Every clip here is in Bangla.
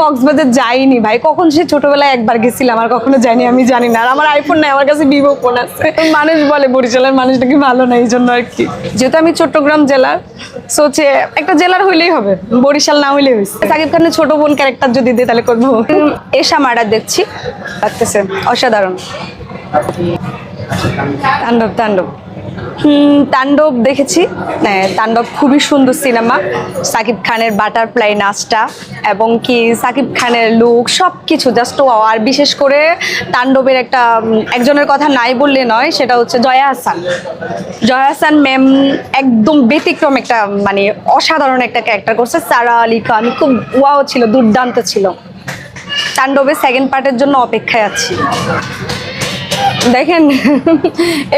কক্সবাজার যাইনি ভাই। কখন সে ছোটবেলায় একবার গেছিলাম আর কখনো যাইনি আমি জানি না। আর আমার আইফোন নাই আমার কাছে ভিভো ফোন আছে। মানুষ বলে বরিশালের মানুষটা কি ভালো না এই জন্য আর কি। যেহেতু আমি চট্টগ্রাম জেলার সোচে একটা জেলার হইলেই হবে বরিশাল না হইলেই হয়েছে সাকিব খানের ছোট বোন ক্যারেক্টার যদি দিই তাহলে করব। এশা মার্ডার দেখছি লাগতেছে। অসাধারণ। তাণ্ডব তাণ্ডব। তাণ্ডব দেখেছি। হ্যাঁ তাণ্ডব খুবই সুন্দর সিনেমা। সাকিব খানের বাটারফ্লাই নাচটা এবং কি সাকিব খানের লুক সব কিছু জাস্ট আর বিশেষ করে তাণ্ডবের একটা একজনের কথা নাই বললে নয়, সেটা হচ্ছে জয়া হাসান। জয়া হাসান ম্যাম একদম ব্যতিক্রম একটা মানে অসাধারণ একটা ক্যারেক্টার করছে। সারা আলী খান খুব ওয়াও ছিল, দুর্দান্ত ছিল। তাণ্ডবের সেকেন্ড পার্টের জন্য অপেক্ষায় আছি। দেখেন,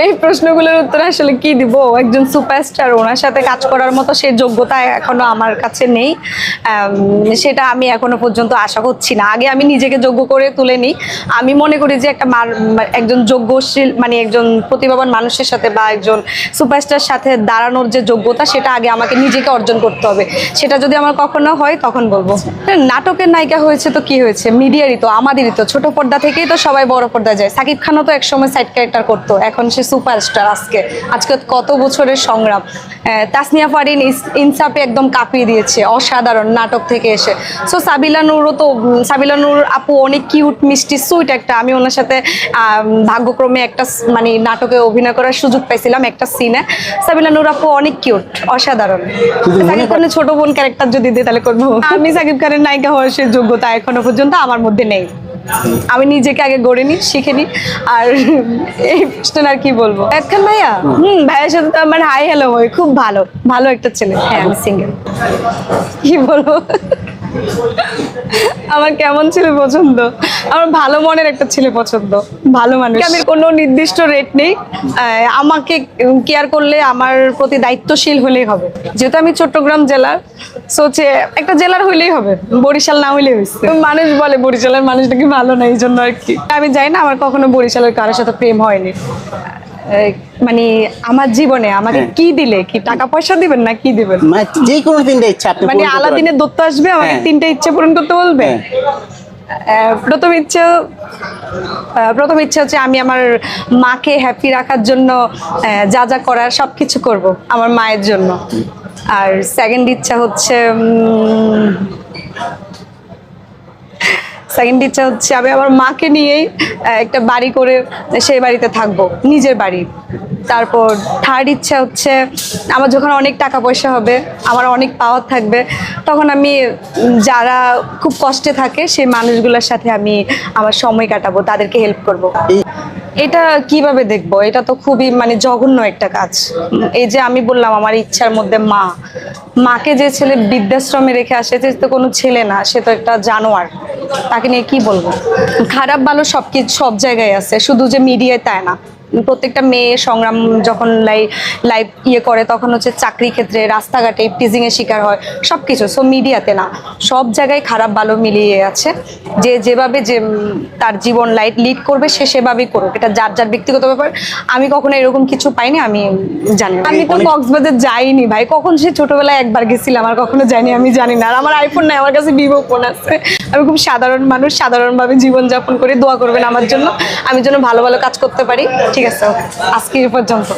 এই প্রশ্নগুলোর উত্তর আসলে কি দিব? একজন সুপারস্টার ওনার সাথে কাজ করার মতো সে যোগ্যতা এখনও আমার কাছে নেই। সেটা আমি এখনও পর্যন্ত আশা করছি না। আগে আমি নিজেকে যোগ্য করে তুলে নিই। আমি মনে করি যে একটা একজন যোগ্যশীল মানে একজন প্রতিভাবান মানুষের সাথে বা একজন সুপারস্টার সাথে দাঁড়ানোর যে যোগ্যতা, সেটা আগে আমাকে নিজেকে অর্জন করতে হবে। সেটা যদি আমার কখনো হয়, তখন বলব। নাটকের নায়িকা হয়েছে তো কি হয়েছে? মিডিয়ারই তো, আমাদেরই তো। ছোট পর্দা থেকেই তো সবাই বড় পর্দায় যায়। সাকিব খানও তো একসময় সাইড ক্যারেক্টার করতো। এখন সে সুপারস্টার আজকে। আজকে কত বছরের সংগ্রাম। তাসনিয়া ফারিন ইনসাফে একদম কাঁপিয়ে দিয়েছে। অসাধারণ নাটক থেকে এসে। সো সাবিলা নূরও তো সাবিলা নূর আপু অনেক কিউট মিষ্টি সুইট একটা। আমি ওনার সাথে ভাগ্যক্রমে একটা মানে নাটকে অভিনয় করার সুযোগ পাইছিলাম একটা সিনে সাবিলা নূর আপু অনেক কিউট অসাধারণ। সাকিব খানের ছোট বোন ক্যারেক্টার যদি দিই তাহলে করব। আমি সাকিব খানের নায়িকা হওয়ার সে যোগ্যতা এখনও পর্যন্ত আমার মধ্যে নেই। আমি নিজেকে আগে গড়ে নিই, শিখে নিই, আর এই প্রশ্ন আর কি বলব? এখন ভাইয়া? হম, ভাইয়ের সাথে তো আমার হাই হ্যালো হয় খুব ভালো ভালো একটা ছেলে। হ্যাঁ আমি সিঙ্গেল কি বলব? আমার কেমন ছেলে পছন্দ? আমার ভালো মনের একটা ছেলে পছন্দ। ভালো মানুষ। আমি কোনো নির্দিষ্ট রেট নেই। আমাকে কেয়ার করলে আমার প্রতি দায়িত্বশীল হলেই হবে। যেহেতু আমি চট্টগ্রাম জেলার সোচে একটা জেলার হইলেই হবে। বরিশাল না হইলেই হয়েছে মানুষ বলে বরিশালের মানুষটা কি ভালো না এই জন্য আর কি। আমি জানি না আমার কখনো বরিশালের কারোর সাথে প্রেম হয়নি। মানে আমার জীবনে আমাকে হ্যাঁ। কি দিলে কি টাকা পয়সা দিবেন না কি দিবেন যে কোনো তিনটা ইচ্ছা আপনি মানে করতে দত্ত আসবে আমাকে হ্যাঁ। তিনটে ইচ্ছে পূরণ করতে বলবে হ্যাঁ। প্রথম ইচ্ছে প্রথম ইচ্ছে হচ্ছে আমি আমার মাকে হ্যাপি রাখার জন্য যা যা করার সব কিছু করব আমার মায়ের জন্য আর সেকেন্ড ইচ্ছা হচ্ছে সেকেন্ড ইচ্ছা হচ্ছে, আমি আমার মাকে নিয়েই একটা বাড়ি করে সেই বাড়িতে থাকব, নিজের বাড়ি তারপর থার্ড ইচ্ছা হচ্ছে, আমার যখন অনেক টাকা পয়সা হবে, আমার অনেক পাওয়ার থাকবে, তখন আমি যারা খুব কষ্টে থাকে, সেই মানুষগুলোর সাথে আমি আমার সময় কাটাবো, তাদেরকে হেল্প করব। এটা কীভাবে দেখব? এটা তো খুবই মানে জঘন্য একটা কাজ। এই যে আমি বললাম, আমার ইচ্ছার মধ্যে মা। মাকে যে ছেলে বৃদ্ধাশ্রমে রেখে আসে, সে তো কোনো ছেলে না, সে তো একটা জানোয়ার। তাকে নিয়ে কি বলব? খারাপ ভালো সব সব জায়গায় আছে, শুধু যে মিডিয়ায় তাই না। প্রত্যেকটা মেয়ে সংগ্রাম যখন লাইভ লাইভ ইয়ে করে তখন হচ্ছে চাকরি ক্ষেত্রে রাস্তাঘাটে টিজিং এর শিকার হয় সব কিছু সো মিডিয়াতে না। সব জায়গায় খারাপ ভালো মিলিয়ে আছে। যে যেভাবে যে তার জীবন লাইট লিড করবে সে সেভাবেই করুক। এটা যার যার ব্যক্তিগত ব্যাপার। আমি কখনো এরকম কিছু পাইনি আমি জানি আমি তো কক্সবাজার যাইনি ভাই। কখন সে ছোটবেলায় একবার গেছিলাম আর কখনো যাইনি আমি জানি না। আর আমার আইফোন নাই আমার কাছে ভিভো ফোন আছে। আমি খুব সাধারণ মানুষ সাধারণভাবে জীবনযাপন করে দোয়া করবেন আমার জন্য। আমি যেন ভালো ভালো কাজ করতে পারি। ঠিক আছে আজকে এই পর্যন্ত।